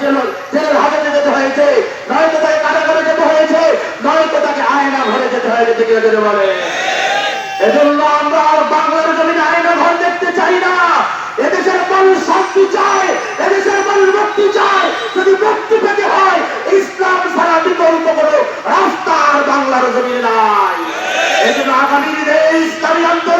Jail- জেলের হাজতে যেতে হয়েছে। নয়তো তাকে কারাগারে যেতে হয়েছে, নয়তো তাকে আয়না ঘরে যেতে হয়েছে, ঠিক আছে বলে এজন্য আমরা আর বাংলার জমিনে আয়না ঘর দেখতে চাই না। এদেশের মানুষ শান্তি চায়, এদেশের মানুষ মুক্তি চায়। যদি মুক্তি পেতে হয়, ইসলাম ছাড়া বিকল্প কোনো রাস্তা আর বাংলার জমিনে নাই। এজন্য আগামীর দেশ ইসলামী আন্দোলনের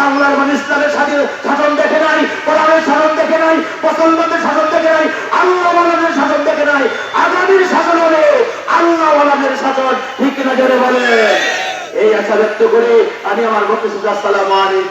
বাংলার মানুষ ইসলামের সাথে শাসন দেখে নাই, কোরআনের শাসন দেখে নাই, মুসলমানদের শাসন দেখে নাই আল্লাহ ওয়ালাদের শাসন দেখে নাই, আগামীর শাসন হবে আল্লাহ ওয়ালাদের শাসন, ঠিক কিনা জোরে বলে এই আশা ব্যক্ত করে আমি আমার বক্তব্য আসসালামু আলাইকুম।